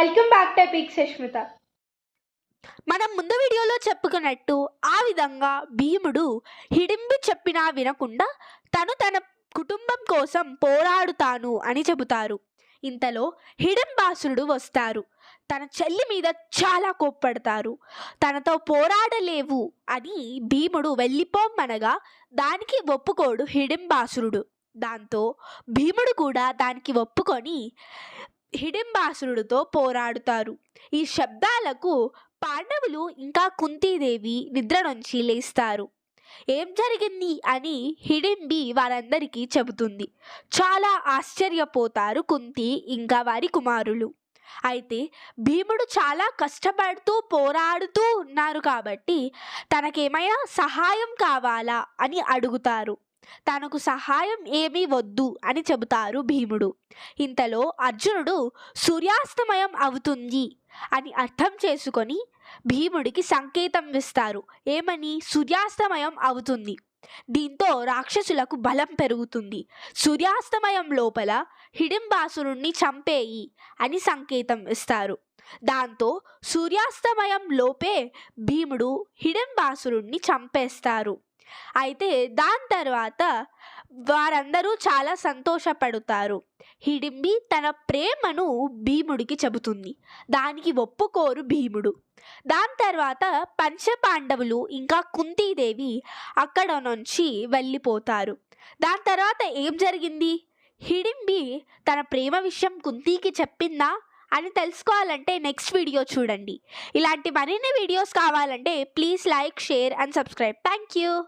Welcome back to epic Sushmita మనం ముందు వీడియోలో చెప్పుకున్నట్టు ఆ విధంగా భీముడు హిడింబి చెప్పినా వినకుండా తను తన కుటుంబం కోసం పోరాడుతాను అని చెబుతారు. ఇంతలో హిడింబాసురుడు వస్తారు. తన చెల్లి మీద చాలా కోప్పడతారు. తనతో పోరాడలేవు అని భీముడు వెళ్ళిపోమనగా దానికి ఒప్పుకోడు హిడింబాసురుడు. దాంతో భీముడు కూడా దానికి ఒప్పుకొని హిడింబాసురుడితో పోరాడుతారు. ఈ శబ్దాలకు పాండవులు ఇంకా కుంతీదేవి నిద్ర నుంచి లేస్తారు. ఏం జరిగింది అని హిడింబి వారందరికీ చెబుతుంది. చాలా ఆశ్చర్యపోతారు కుంతి ఇంకా వారి కుమారులు. అయితే భీముడు చాలా కష్టపడుతూ పోరాడుతూ ఉన్నారు కాబట్టి తనకేమైనా సహాయం కావాలా అని అడుగుతారు. తనకు సహాయం ఏమీ వద్దు అని చెబుతారు భీముడు. ఇంతలో అర్జునుడు సూర్యాస్తమయం అవుతుంది అని అర్థం చేసుకొని భీముడికి సంకేతం ఇస్తారు ఏమని? సూర్యాస్తమయం అవుతుంది. దీంతో రాక్షసులకు బలం పెరుగుతుంది. సూర్యాస్తమయం లోపల హిడింబాసురుణ్ణి చంపేయి అని సంకేతం ఇస్తారు దాంతో సూర్యాస్తమయం లోపే భీముడు హిడింబాసురుణ్ణి చంపేస్తారు. అయితే దాని తర్వాత వారందరూ చాలా సంతోషపడతారు. హిడింబి తన ప్రేమను భీముడికి చెబుతుంది. దానికి ఒప్పుకోరు భీముడు. దాని తర్వాత పంచపాండవులు ఇంకా కుంతీదేవి అక్కడ నుంచి వెళ్ళిపోతారు. దాని తర్వాత ఏం జరిగింది? హిడింబి తన ప్రేమ విషయం కుంతీకి చెప్పిందా? అని తెలుసుకోవాలంటే నెక్స్ట్ వీడియో చూడండి. ఇలాంటి మరిన్ని వీడియోస్ కావాలంటే please like share and subscribe. Thank you.